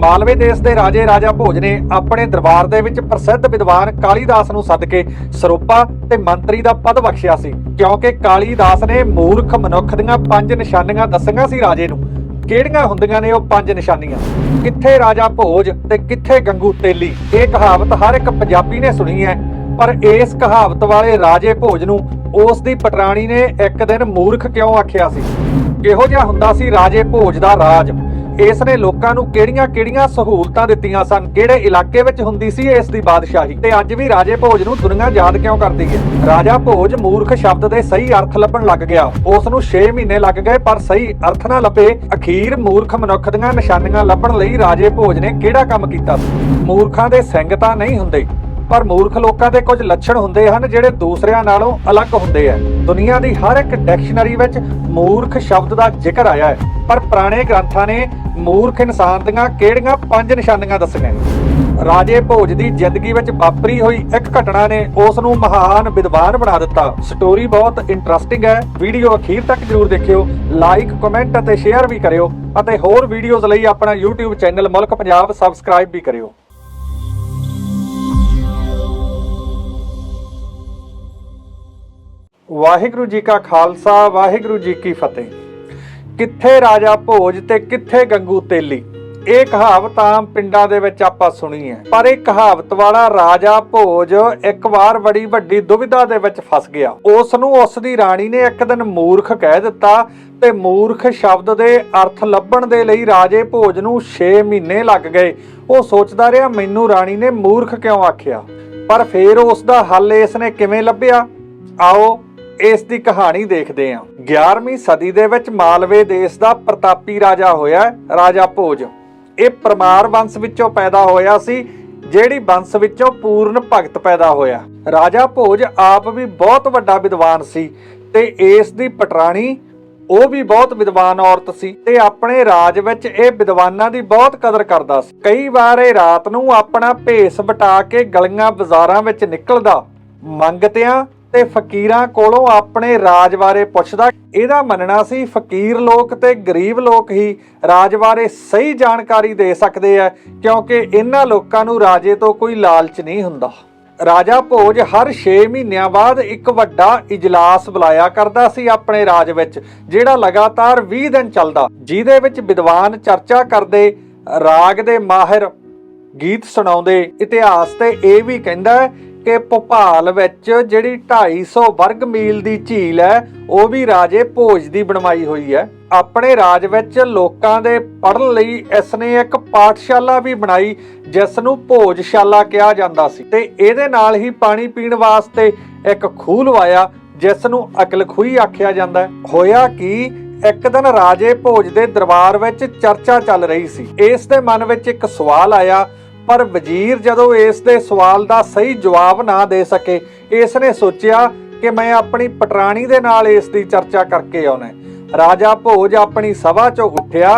ਮਾਲਵੇ ਦੇਸ਼ ਦੇ ਰਾਜੇ ਰਾਜਾ ਭੋਜ ਨੇ ਆਪਣੇ ਦਰਬਾਰ ਦੇ ਵਿੱਚ ਪ੍ਰਸਿੱਧ ਵਿਦਵਾਨ ਕਾਲੀਦਾਸ ਨੂੰ ਸੱਦ ਕੇ ਸਰੋਪਾ ਤੇ ਮੰਤਰੀ ਦਾ ਪਦ ਬਖਸ਼ਿਆ ਸੀ, ਕਿਉਂਕਿ ਕਾਲੀਦਾਸ ਨੇ ਮੂਰਖ ਮਨੁੱਖ ਦੀਆਂ ਪੰਜ ਨਿਸ਼ਾਨੀਆਂ ਦੱਸੀਆਂ ਸੀ ਰਾਜੇ ਨੂੰ। ਕਿਹੜੀਆਂ ਹੁੰਦੀਆਂ ਨੇ ਉਹ ਪੰਜ ਨਿਸ਼ਾਨੀਆਂ? ਕਿੱਥੇ ਰਾਜਾ ਭੋਜ ਤੇ ਕਿੱਥੇ ਗੰਗੂ ਤੇਲੀ? ਇਹ ਕਹਾਵਤ ਹਰ ਇੱਕ ਪੰਜਾਬੀ ਨੇ ਸੁਣੀ ਹੈ, ਪਰ ਇਸ ਕਹਾਵਤ ਵਾਲੇ ਰਾਜੇ ਭੋਜ ਨੂੰ ਉਸ ਦੀ ਪਟਰਾਣੀ ਨੇ ਇੱਕ ਦਿਨ ਮੂਰਖ ਕਿਉਂ ਆਖਿਆ ਸੀ? ਕਿਹੋ ਜਿਹਾ ਹੁੰਦਾ ਸੀ ਰਾਜੇ ਭੋਜ ਦਾ ਰਾਜ? ਇਸ ਨੇ ਲੋਕਾਂ ਨੂੰ ਕਿਹੜੀਆਂ-ਕਿਹੜੀਆਂ ਸਹੂਲਤਾਂ ਦਿੱਤੀਆਂ ਸਨ? ਕਿਹੜੇ ਇਲਾਕੇ ਵਿੱਚ ਹੁੰਦੀ ਸੀ ਇਸ ਦੀ ਬਾਦਸ਼ਾਹੀ? ਤੇ ਅੱਜ ਵੀ ਰਾਜੇ ਭੋਜ ਨੂੰ ਦੁਨੀਆ ਯਾਦ ਕਿਉਂ ਕਰਦੀ ਹੈ? ਰਾਜਾ ਭੋਜ ਮੂਰਖ ਸ਼ਬਦ ਦੇ ਸਹੀ ਅਰਥ ਲੱਭਣ ਲੱਗ ਗਿਆ। ਉਸ ਨੂੰ 6 ਮਹੀਨੇ ਲੱਗ ਗਏ, ਪਰ ਸਹੀ ਅਰਥ ਨਾ ਲੱਭੇ। ਅਖੀਰ ਮੂਰਖ ਮਨੁੱਖ ਦੀਆਂ ਨਿਸ਼ਾਨੀਆਂ ਲੱਭਣ ਲਈ ਰਾਜੇ ਭੋਜ ਨੇ ਕਿਹੜਾ ਕੰਮ ਕੀਤਾ ਸੀ? ਮੂਰਖਾਂ ਦੇ ਸਿੰਘ ਤਾਂ ਨਹੀਂ ਹੁੰਦੇ। ਪਰ ਮੂਰਖ ਲੋਕਾਂ ਦੇ ਕੁਝ ਲੱਛਣ ਹੁੰਦੇ ਹਨ ਜਿਹੜੇ ਦੂਸਰਿਆਂ ਨਾਲੋਂ ਅਲੱਗ ਹੁੰਦੇ ਆ। ਦੁਨੀਆ ਦੀ ਹਰ ਇੱਕ ਡਿਕਸ਼ਨਰੀ ਵਿੱਚ ਮੂਰਖ ਸ਼ਬਦ ਦਾ ਜ਼ਿਕਰ ਆਇਆ ਹੈ। ਪਰ ਪੁਰਾਣੇ ਗ੍ਰੰਥਾਂ ਨੇ ਮੂਰਖ ਇਨਸਾਨ ਦੀਆਂ ਕਿਹੜੀਆਂ ਪੰਜ ਨਿਸ਼ਾਨੀਆਂ ਦੱਸੀਆਂ ਰਾਜੇ ਭੋਜ ਦੀ ਜ਼ਿੰਦਗੀ ਵਿੱਚ ਵਾਪਰੀ ਹੋਈ ਇੱਕ ਘਟਨਾ ਨੇ ਉਸ ਨੂੰ ਮਹਾਨ ਵਿਦਵਾਨ ਬਣਾ ਦਿੱਤਾ। ਸਟੋਰੀ ਬਹੁਤ ਇੰਟਰਸਟਿੰਗ ਹੈ। ਵੀਡੀਓ ਅਖੀਰ ਤੱਕ ਜਰੂਰ ਦੇਖਿਓ। ਲਾਈਕ ਕਮੈਂਟ ਅਤੇ ਸ਼ੇਅਰ ਵੀ ਕਰਿਓ ਅਤੇ ਹੋਰ ਵੀਡੀਓਜ਼ ਲਈ ਆਪਣਾ YouTube ਚੈਨਲ ਮੁਲਕ ਪੰਜਾਬ ਸਬਸਕ੍ਰਾਈਬ ਵੀ ਕਰਿਓ। ਵਾਹਿਗੁਰੂ ਜੀ ਕਾ ਖਾਲਸਾ, ਵਾਹਿਗੁਰੂ ਜੀ ਕੀ ਫਤਿਹ। ਕਿੱਥੇ ਰਾਜਾ ਭੋਜ ਤੇ ਕਿੱਥੇ ਗੰਗੂ ਤੇਲੀ? ਇਹ ਕਹਾਵਤ ਆਮ ਪਿੰਡਾਂ ਦੇ ਵਿੱਚ ਆਪਾਂ ਸੁਣੀ ਹੈ। ਪਰ ਇਹ ਕਹਾਵਤ ਵਾਲਾ ਰਾਜਾ ਭੋਜ ਇੱਕ ਵਾਰ ਬੜੀ ਵੱਡੀ ਦੁਵਿਧਾ ਦੇ ਵਿੱਚ ਫਸ ਗਿਆ। ਉਸ ਨੂੰ ਉਸ ਦੀ ਰਾਣੀ ਨੇ ਇੱਕ ਦਿਨ ਮੂਰਖ ਕਹਿ ਦਿੱਤਾ ਤੇ ਮੂਰਖ ਸ਼ਬਦ ਦੇ ਅਰਥ ਲੱਭਣ ਦੇ ਲਈ ਰਾਜੇ ਭੋਜ ਨੂੰ 6 ਮਹੀਨੇ ਲੱਗ ਗਏ। ਉਹ ਸੋਚਦਾ ਰਿਹਾ, ਮੈਨੂੰ ਰਾਣੀ ਨੇ ਮੂਰਖ ਕਿਉਂ ਆਖਿਆ? ਪਰ ਫਿਰ ਉਸ ਦਾ ਹੱਲ ਇਸ ਨੇ ਕਿਵੇਂ ਲੱਭਿਆ? ਆਓ ਇਸ ਦੀ ਕਹਾਣੀ ਦੇਖਦੇ ਹਾਂ। 11ਵੀਂ ਸਦੀ ਦੇ ਵਿੱਚ ਮਾਲਵੇ ਦੇਸ਼ ਦਾ ਪ੍ਰਤਾਪੀ ਰਾਜਾ ਹੋਇਆ ਰਾਜਾ ਭੋਜ। ਇਹ ਪਰਮਾਰ ਵੰਸ਼ ਵਿੱਚੋਂ ਪੈਦਾ ਹੋਇਆ ਸੀ, ਜਿਹੜੀ ਵੰਸ਼ ਵਿੱਚੋਂ ਪੂਰਨ ਭਗਤ ਪੈਦਾ ਹੋਇਆ। ਰਾਜਾ ਭੋਜ ਆਪ ਵੀ ਬਹੁਤ ਵੱਡਾ ਵਿਦਵਾਨ ਸੀ ਤੇ ਇਸ ਦੀ ਪਟਰਾਣੀ, ਉਹ ਵੀ ਬਹੁਤ ਵਿਦਵਾਨ ਔਰਤ ਸੀ ਤੇ ਆਪਣੇ ਰਾਜ ਵਿੱਚ ਇਹ ਵਿਦਵਾਨਾਂ ਦੀ ਬਹੁਤ ਕਦਰ ਕਰਦਾ ਸੀ। ਕਈ ਵਾਰ ਇਹ ਰਾਤ ਨੂੰ ਆਪਣਾ ਭੇਸ ਵਟਾ ਕੇ ਗਲੀਆਂ ਬਾਜ਼ਾਰਾਂ ਵਿੱਚ ਨਿਕਲਦਾ। ਮੰਗਤਿਆਂ ਤੇ ਫਕੀਰਾਂ ਕੋਲੋਂ ਆਪਣੇ ਰਾਜ ਬਾਰੇ ਪੁੱਛਦਾ। ਇਹਦਾ ਮੰਨਣਾ ਸੀ ਫਕੀਰ ਲੋਕ ਤੇ ਗਰੀਬ ਲੋਕ ਹੀ ਰਾਜ ਬਾਰੇ ਸਹੀ ਜਾਣਕਾਰੀ ਦੇ ਸਕਦੇ ਆ, ਕਿਉਂਕਿ ਇਹਨਾਂ ਲੋਕਾਂ ਨੂੰ ਰਾਜੇ ਤੋਂ ਕੋਈ ਲਾਲਚ ਨਹੀਂ ਹੁੰਦਾ। ਰਾਜਾ ਭੋਜ ਹਰ 6 ਮਹੀਨਿਆਂ ਬਾਅਦ ਇੱਕ ਵੱਡਾ ਇਜਲਾਸ ਬੁਲਾਇਆ ਕਰਦਾ ਸੀ ਆਪਣੇ ਰਾਜ ਵਿੱਚ, ਜਿਹੜਾ ਲਗਾਤਾਰ 20 ਦਿਨ ਚੱਲਦਾ। ਜਿਹਦੇ ਵਿੱਚ ਵਿਦਵਾਨ ਚਰਚਾ ਕਰਦੇ, ਰਾਗ ਦੇ ਮਾਹਿਰ ਗੀਤ ਸੁਣਾਉਂਦੇ, ਇਤਿਹਾਸ ਤੇ ਇਹ ਵੀ ਕਹਿੰਦਾ ਹੈ ਕਿ ਭੋਪਾਲ ਵਿੱਚ ਜਿਹੜੀ 250 ਵਰਗ ਮੀਲ ਦੀ ਝੀਲ ਹੈ, ਉਹ ਵੀ ਰਾਜੇ ਭੋਜ ਦੀ ਬਣਵਾਈ ਹੋਈ ਹੈ। ਆਪਣੇ ਰਾਜ ਵਿੱਚ ਲੋਕਾਂ ਦੇ ਪੜ੍ਹਨ ਲਈ ਇਸ ਨੇ ਇੱਕ ਪਾਠਸ਼ਾਲਾ ਵੀ ਬਣਾਈ, ਜਿਸ ਨੂੰ ਭੋਜਸ਼ਾਲਾ ਕਿਹਾ ਜਾਂਦਾ ਸੀ। ਤੇ ਇਹਦੇ ਨਾਲ ਹੀ ਪਾਣੀ ਪੀਣ ਵਾਸਤੇ ਇੱਕ ਖੂਹ ਲਵਾਇਆ, ਜਿਸ ਨੂੰ ਅਕਲ ਖੂਹੀ ਆਖਿਆ ਜਾਂਦਾ ਹੈ। ਹੋਇਆ ਕਿ, ਇੱਕ ਦਿਨ ਰਾਜੇ ਭੋਜ ਦੇ ਦਰਬਾਰ ਵਿੱਚ ਚਰਚਾ ਚੱਲ ਰਹੀ ਸੀ। ਇਸ ਦੇ ਮਨ ਵਿੱਚ ਇੱਕ ਸਵਾਲ ਆਇਆ ਪਰ ਵਜ਼ੀਰ ਜਦੋਂ ਇਸ ਦੇ ਸਵਾਲ ਦਾ ਸਹੀ ਜਵਾਬ ਨਾ ਦੇ ਸਕੇ ਇਸ ਨੇ ਸੋਚਿਆ ਕਿ ਮੈਂ ਆਪਣੀ ਪਟਰਾਣੀ ਦੇ ਨਾਲ ਇਸ ਦੀ ਚਰਚਾ ਕਰਕੇ ਆਉਣਾ ਰਾਜਾ ਭੋਜ ਆਪਣੀ ਸਭਾ 'ਚੋਂ ਉੱਠਿਆ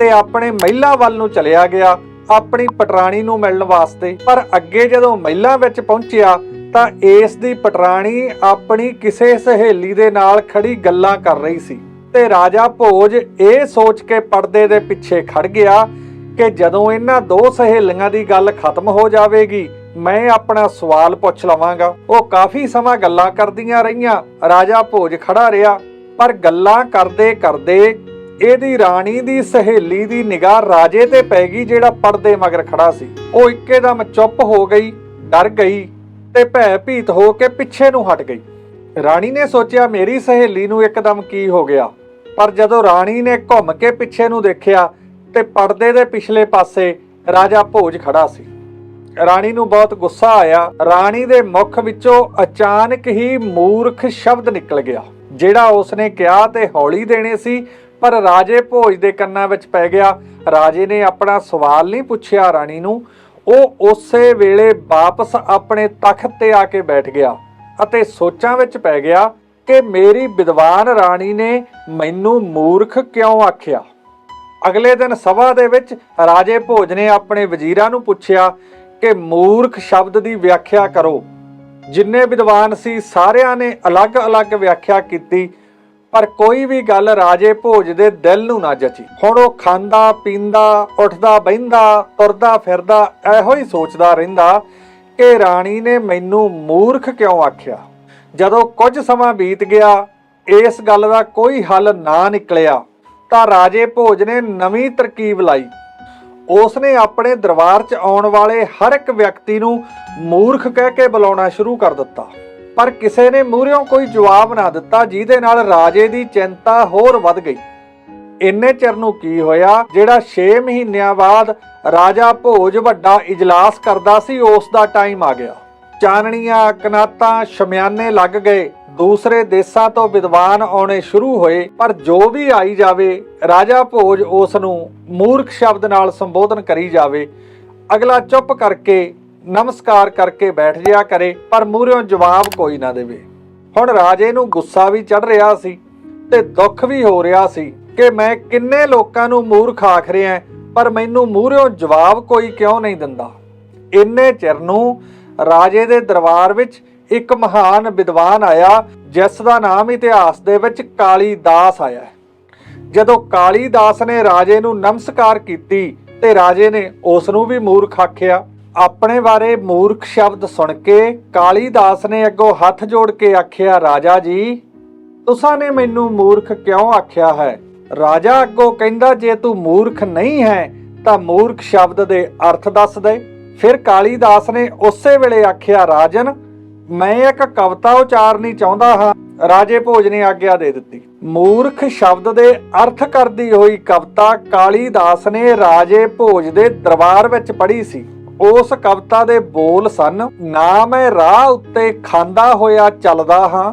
ਤੇ ਆਪਣੇ ਮਹਿਲਾ ਵੱਲ ਨੂੰ ਚਲਿਆ ਗਿਆ, ਆਪਣੀ ਪਟਰਾਣੀ ਨੂੰ ਮਿਲਣ ਵਾਸਤੇ। ਪਰ ਅੱਗੇ ਜਦੋਂ ਮਹਿਲਾ ਵਿੱਚ ਪਹੁੰਚਿਆ, ਤਾਂ ਇਸ ਦੀ ਪਟਰਾਣੀ ਆਪਣੀ ਕਿਸੇ ਸਹੇਲੀ ਦੇ ਨਾਲ ਖੜੀ ਗੱਲਾਂ ਕਰ ਰਹੀ ਸੀ। ਤੇ ਰਾਜਾ ਭੋਜ ਇਹ ਸੋਚ ਕੇ ਪਰਦੇ ਦੇ ਪਿੱਛੇ ਖੜ ਗਿਆ ਕਿ ਜਦੋਂ ਇਹਨਾਂ ਦੋ ਸਹੇਲੀਆਂ ਦੀ ਗੱਲ ਖਤਮ ਹੋ ਜਾਵੇਗੀ, ਮੈਂ ਆਪਣਾ ਸਵਾਲ ਪੁੱਛ ਲਵਾਂਗਾ। ਉਹ ਕਾਫੀ ਸਮਾਂ ਗੱਲਾਂ ਕਰਦੀਆਂ ਰਹੀਆਂ, ਰਾਜਾ ਭੋਜ ਖੜਾ ਰਿਹਾ, ਪਰ ਗੱਲਾਂ ਕਰਦੇ ਕਰਦੇ ਇਹਦੀ ਰਾਣੀ ਦੀ ਸਹੇਲੀ ਦੀ ਨਿਗਾਹ ਰਾਜੇ ਤੇ ਪੈ ਗਈ ਜਿਹੜਾ ਪਰਦੇ ਮਗਰ ਖੜਾ ਸੀ। ਉਹ ਇੱਕੇਦਮ ਚੁੱਪ ਹੋ ਗਈ, ਡਰ ਗਈ ਤੇ ਭੈ ਭੀਤ ਹੋ ਕੇ ਪਿੱਛੇ ਨੂੰ ਹਟ ਗਈ। ਰਾਣੀ ਨੇ ਸੋਚਿਆ, ਮੇਰੀ ਸਹੇਲੀ ਨੂੰ ਇੱਕਦਮ ਕੀ ਹੋ ਗਿਆ? ਪਰ ਜਦੋਂ ਰਾਣੀ ਨੇ ਘੁੰਮ ਕੇ ਪਿੱਛੇ ਨੂੰ ਦੇਖਿਆ ਤੇ ਪਰਦੇ ਦੇ ਪਿਛਲੇ ਪਾਸੇ ਰਾਜਾ ਭੋਜ ਖੜਾ ਸੀ। ਰਾਣੀ ਨੂੰ ਬਹੁਤ ਗੁੱਸਾ ਆਇਆ। ਰਾਣੀ ਦੇ ਮੁਖ ਵਿੱਚੋਂ ਅਚਾਨਕ ਹੀ ਮੂਰਖ ਸ਼ਬਦ ਨਿਕਲ ਗਿਆ, ਜਿਹੜਾ ਉਸਨੇ ਕਿਹਾ ਤੇ ਹੌਲੀ ਦੇਣੇ ਸੀ, ਪਰ ਰਾਜੇ ਭੋਜ ਦੇ ਕੰਨਾਂ ਵਿੱਚ ਪੈ ਗਿਆ। ਰਾਜੇ ਨੇ ਆਪਣਾ ਸਵਾਲ ਨਹੀਂ ਪੁੱਛਿਆ ਰਾਣੀ ਨੂੰ। ਉਹ ਉਸੇ ਵੇਲੇ ਵਾਪਸ ਆਪਣੇ ਤਖਤ ਤੇ ਆ ਕੇ ਬੈਠ ਗਿਆ ਅਤੇ ਸੋਚਾਂ ਵਿੱਚ ਪੈ ਗਿਆ ਕਿ ਮੇਰੀ ਵਿਦਵਾਨ ਰਾਣੀ ਨੇ ਮੈਨੂੰ ਮੂਰਖ ਕਿਉਂ ਆਖਿਆ? ਅਗਲੇ ਦਿਨ ਸਭਾ ਦੇ ਵਿੱਚ ਰਾਜੇ ਭੋਜ ਨੇ ਆਪਣੇ ਵਜ਼ੀਰਾਂ ਨੂੰ ਪੁੱਛਿਆ ਕਿ ਮੂਰਖ ਸ਼ਬਦ ਦੀ ਵਿਆਖਿਆ ਕਰੋ। ਜਿੰਨੇ ਵਿਦਵਾਨ ਸੀ, ਸਾਰਿਆਂ ਨੇ ਅਲੱਗ-ਅਲੱਗ ਵਿਆਖਿਆ ਕੀਤੀ, ਪਰ ਕੋਈ ਵੀ ਗੱਲ ਰਾਜੇ ਭੋਜ ਦੇ ਦਿਲ ਨੂੰ ਨਾ ਜਚੀ। ਹੁਣ ਉਹ ਖਾਂਦਾ, ਪੀਂਦਾ, ਉੱਠਦਾ, ਬਹਿੰਦਾ, ਤੁਰਦਾ, ਫਿਰਦਾ, ਇਹੋ ਹੀ ਸੋਚਦਾ ਰਹਿੰਦਾ ਕਿ ਰਾਣੀ ਨੇ ਮੈਨੂੰ ਮੂਰਖ ਕਿਉਂ ਆਖਿਆ? ਜਦੋਂ ਕੁਝ ਸਮਾਂ ਬੀਤ ਗਿਆ, ਇਸ ਗੱਲ ਦਾ ਕੋਈ ਹੱਲ ਨਾ ਨਿਕਲਿਆ। ਤਾਂ ਰਾਜੇ ਭੋਜ ਨੇ ਨਵੀਂ ਤਰਕੀਬ ਲਾਈ। ਉਸ ਨੇ ਆਪਣੇ ਦਰਬਾਰ 'ਚ ਆਉਣ ਵਾਲੇ ਹਰ ਇੱਕ ਵਿਅਕਤੀ ਨੂੰ ਮੂਰਖ ਕਹਿ ਕੇ ਬੁਲਾਉਣਾ ਸ਼ੁਰੂ ਕਰ ਦਿੱਤਾ। ਪਰ ਕਿਸੇ ਨੇ ਮੂਹਰਿਓਂ ਕੋਈ ਜਵਾਬ ਨਾ ਦਿੱਤਾ, ਜਿਹਦੇ ਨਾਲ ਰਾਜੇ ਦੀ ਚਿੰਤਾ ਹੋਰ ਵੱਧ ਗਈ। ਇੰਨੇ ਚਿਰ ਨੂੰ ਕੀ ਹੋਇਆ, ਜਿਹੜਾ 6 ਮਹੀਨਿਆਂ ਬਾਅਦ ਰਾਜਾ ਭੋਜ ਵੱਡਾ ਇਜਲਾਸ ਕਰਦਾ ਸੀ, ਉਸ ਦਾ ਟਾਈਮ ਆ ਗਿਆ। ਚਾਨਣੀਆਂ ਕਨਾਤਾਂ ਸ਼ਮਿਆਨੇ ਲੱਗ ਗਏ। ਦੂਸਰੇ ਦੇਸ਼ਾਂ ਤੋਂ ਵਿਦਵਾਨ ਆਉਣੇ ਸ਼ੁਰੂ ਹੋਏ, ਪਰ ਜੋ ਵੀ ਆਈ ਜਾਵੇ, ਰਾਜਾ ਭੋਜ ਉਸ ਨੂੰ ਮੂਰਖ ਸ਼ਬਦ ਨਾਲ ਸੰਬੋਧਨ ਕਰੀ ਜਾਵੇ। ਅਗਲਾ ਚੁੱਪ ਕਰਕੇ, ਨਮਸਕਾਰ ਕਰਕੇ ਬੈਠ ਜਿਆ ਕਰੇ, ਪਰ ਮੂਹਰਿਓਂ ਜਵਾਬ ਕੋਈ ਨਾ ਦੇਵੇ। ਹੁਣ ਰਾਜੇ ਨੂੰ ਗੁੱਸਾ ਵੀ ਚੜ ਰਿਹਾ ਸੀ ਤੇ ਦੁੱਖ ਵੀ ਹੋ ਰਿਹਾ ਸੀ ਕਿ ਮੈਂ ਕਿੰਨੇ ਲੋਕਾਂ ਨੂੰ ਮੂਰਖ ਆਖ ਰਿਹਾ, ਪਰ ਮੈਨੂੰ ਮੂਹਰਿਓਂ ਜਵਾਬ ਕੋਈ ਕਿਉਂ ਨਹੀਂ ਦਿੰਦਾ। ਇੰਨੇ ਚਿਰ ਨੂੰ ਰਾਜੇ ਦੇ ਦਰਬਾਰ ਵਿੱਚ ਇੱਕ ਮਹਾਨ ਵਿਦਵਾਨ ਆਇਆ, ਜਿਸ ਦਾ ਨਾਮ ਇਤਿਹਾਸ ਦੇ ਵਿੱਚ ਕਾਲੀਦਾਸ ਆਇਆ ਜਦੋਂ ਕਾਲੀਦਾਸ ਨੇ ਰਾਜੇ ਨੂੰ ਨਮਸਕਾਰ ਕੀਤੀ, ਤੇ ਰਾਜੇ ਨੇ ਉਸ ਨੂੰ ਵੀ ਮੂਰਖ ਆਖਿਆ। ਆਪਣੇ ਬਾਰੇ ਮੂਰਖ ਸ਼ਬਦ ਸੁਣ ਕੇ ਕਾਲੀਦਾਸ ਨੇ ਅੱਗੋਂ ਹੱਥ ਜੋੜ ਕੇ ਆਖਿਆ, ਰਾਜਾ ਜੀ, ਤੁਸਾਂ ਨੇ ਮੈਨੂੰ ਮੂਰਖ ਕਿਉਂ ਆਖਿਆ ਹੈ? ਰਾਜਾ ਅੱਗੋਂ ਕਹਿੰਦਾ, ਜੇ ਤੂੰ ਮੂਰਖ ਨਹੀਂ ਹੈ, ਤਾਂ ਮੂਰਖ ਸ਼ਬਦ ਦੇ ਅਰਥ ਦੱਸ ਦੇ। ਫਿਰ ਕਾਲੀ ਦਾਸ ਨੇ ਉਸੇ ਵੇਲੇ ਆਖਿਆ, ਰਾਜਨ, ਮੈਂ ਇੱਕ ਕਵਿਤਾ ਉਚਾਰਨੀ ਚਾਹੁੰਦਾ ਹਾਂ। ਰਾਜੇ ਭੋਜ ਨੇ ਆਗਿਆ ਦੇ ਦਿੱਤੀ। ਮੂਰਖ ਸ਼ਬਦ ਦੇ ਅਰਥ ਕਰਦੀ ਹੋਈ ਕਵਿਤਾ ਕਾਲੀ ਦਾਸ ਨੇ ਰਾਜੇ ਭੋਜ ਦੇ ਦਰਬਾਰ ਵਿੱਚ ਪੜ੍ਹੀ ਸੀ। ਉਸ ਕਵਿਤਾ ਦੇ ਬੋਲ ਸਨ, ਨਾ ਮੈਂ ਰਾਹ ਉੱਤੇ ਖਾਂਦਾ ਹੋਇਆ ਚੱਲਦਾ ਹਾਂ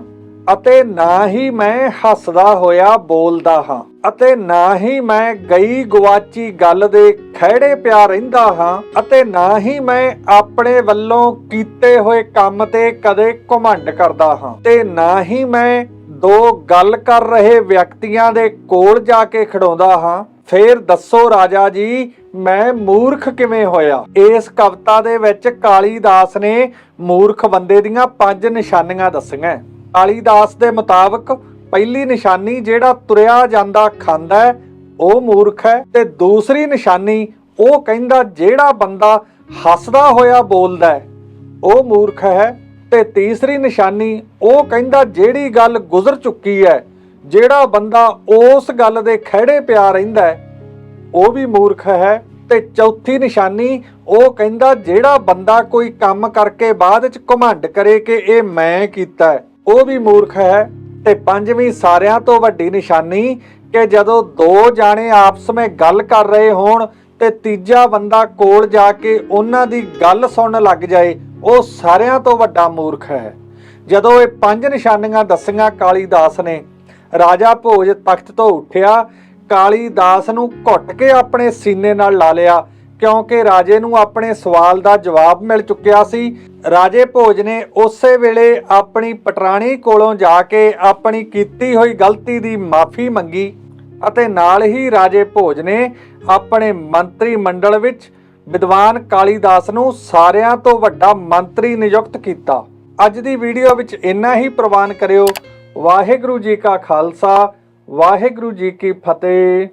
ਅਤੇ ਨਾ ਹੀ ਮੈਂ ਹੱਸਦਾ ਹੋਇਆ ਬੋਲਦਾ ਹਾਂ, ਅਤੇ ਨਾ ਹੀ ਮੈਂ ਗਈ ਗਵਾਚੀ ਗੱਲ ਦੇ ਖਹਿੜੇ ਪਿਆ ਰਹਿੰਦਾ ਹਾਂ, ਅਤੇ ਨਾ ਹੀ ਮੈਂ ਆਪਣੇ ਵੱਲੋਂ ਕੀਤੇ ਹੋਏ ਕੰਮ ਤੇ ਕਦੇ ਘਮੰਡ ਕਰਦਾ ਹਾਂ, ਤੇ ਨਾ ਹੀ ਮੈਂ ਦੋ ਗੱਲ ਕਰ ਰਹੇ ਵਿਅਕਤੀਆਂ ਦੇ ਕੋਲ ਜਾ ਕੇ ਖੜਾਉਂਦਾ ਹਾਂ। ਫੇਰ ਦੱਸੋ ਰਾਜਾ ਜੀ, ਮੈਂ ਮੂਰਖ ਕਿਵੇਂ ਹੋਇਆ? ਇਸ ਕਵਿਤਾ ਦੇ ਵਿੱਚ ਕਾਲੀਦਾਸ ਨੇ ਮੂਰਖ ਬੰਦੇ ਦੀਆਂ ਪੰਜ ਨਿਸ਼ਾਨੀਆਂ ਦੱਸੀਆਂ। ਕਾਲੀਦਾਸ ਦੇ ਮੁਤਾਬਕ ਪਹਿਲੀ ਨਿਸ਼ਾਨੀ ਜਿਹੜਾ ਤੁਰਿਆ ਜਾਂਦਾ ਖਾਂਦਾ ਉਹ ਮੂਰਖ ਹੈ ਤੇ ਦੂਸਰੀ ਨਿਸ਼ਾਨੀ ਉਹ ਕਹਿੰਦਾ ਜਿਹੜਾ ਬੰਦਾ ਹੱਸਦਾ ਹੋਇਆ ਬੋਲਦਾ ਉਹ ਮੂਰਖ ਹੈ ਤੇ ਤੀਸਰੀ ਨਿਸ਼ਾਨੀ ਉਹ ਕਹਿੰਦਾ ਜਿਹੜੀ ਗੱਲ ਗੁਜ਼ਰ ਚੁੱਕੀ ਹੈ, ਜਿਹੜਾ ਬੰਦਾ ਉਸ ਗੱਲ ਦੇ ਖਹਿੜੇ ਪਿਆ ਰਹਿੰਦਾ ਉਹ ਵੀ ਮੂਰਖ ਹੈ ਤੇ ਚੌਥੀ ਨਿਸ਼ਾਨੀ ਉਹ ਕਹਿੰਦਾ ਜਿਹੜਾ ਬੰਦਾ ਕੋਈ ਕੰਮ ਕਰਕੇ ਬਾਅਦ ਵਿੱਚ ਘਮੰਡ ਕਰੇ ਕਿ ਇਹ ਮੈਂ ਕੀਤਾ ਉਹ ਵੀ ਮੂਰਖ ਹੈ ਤੇ ਪੰਜਵੀਂ ਸਾਰਿਆਂ ਤੋਂ ਵੱਡੀ ਨਿਸ਼ਾਨੀ ਕਿ ਜਦੋਂ ਦੋ ਜਾਣੇ ਆਪਸ ਵਿੱਚ ਗੱਲ ਕਰ ਰਹੇ ਹੋਣ ਤੇ ਤੀਜਾ ਬੰਦਾ ਕੋਲ ਜਾ ਕੇ ਉਹਨਾਂ ਦੀ ਗੱਲ ਸੁਣਨ ਲੱਗ ਜਾਏ, ਉਹ ਸਾਰਿਆਂ ਤੋਂ ਵੱਡਾ ਮੂਰਖ ਹੈ। ਜਦੋਂ ਇਹ ਪੰਜ ਨਿਸ਼ਾਨੀਆਂ ਦੱਸੀਆਂ ਕਾਲੀਦਾਸ ਨੇ, ਰਾਜਾ ਭੋਜ ਤਖਤ ਤੋਂ ਉੱਠਿਆ ਕਾਲੀਦਾਸ ਨੂੰ ਘੁੱਟ ਕੇ ਆਪਣੇ ਸੀਨੇ ਨਾਲ ਲਾ ਲਿਆ ਕਿਉਂਕਿ ਰਾਜੇ ਨੂੰ ਆਪਣੇ ਸਵਾਲ ਦਾ ਜਵਾਬ ਮਿਲ ਚੁੱਕਿਆ ਸੀ। ਰਾਜੇ ਭੋਜ ਨੇ ਉਸੇ ਵੇਲੇ ਆਪਣੀ ਪਟਰਾਣੀ ਕੋਲੋਂ ਜਾ ਕੇ ਆਪਣੀ ਕੀਤੀ ਹੋਈ ਗਲਤੀ ਦੀ ਮਾਫੀ ਮੰਗੀ ਅਤੇ ਨਾਲ ਹੀ ਰਾਜੇ ਭੋਜ ਨੇ ਆਪਣੇ ਮੰਤਰੀ ਮੰਡਲ ਵਿੱਚ ਵਿਦਵਾਨ ਕਾਲੀਦਾਸ ਨੂੰ ਸਾਰਿਆਂ ਤੋਂ ਵੱਡਾ ਮੰਤਰੀ ਨਿਯੁਕਤ ਕੀਤਾ। ਅੱਜ ਦੀ ਵੀਡੀਓ ਵਿੱਚ ਇੰਨਾ ਹੀ ਪ੍ਰਵਾਨ ਕਰਿਓ। ਵਾਹਿਗੁਰੂ ਜੀ ਕਾ ਖਾਲਸਾ, ਵਾਹਿਗੁਰੂ ਜੀ ਕੀ ਫਤਿਹ।